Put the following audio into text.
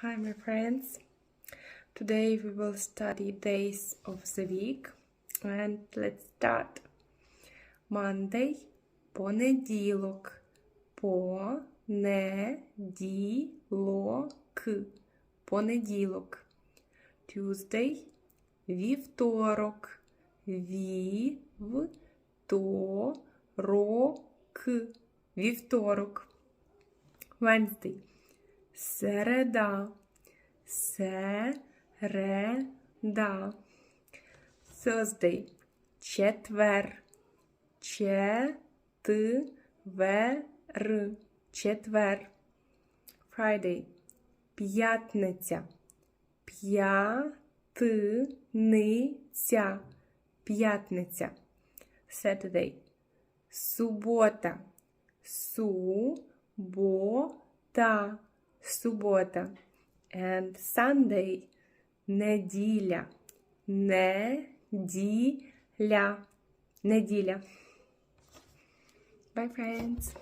Hi, my friends. Today we will study days of the week and let's start. Monday – понеділок. Понеділок. Понеділок. Tuesday – вівторок. Вівторок. Вівторок. Wednesday – середа, середа. Thursday – четвер, четвер, четвер. Friday – п'ятниця, п'ятниця, п'ятниця. Saturday – субота, субота, субота. And Sunday – неділя, неділя, неділя. Bye, friends.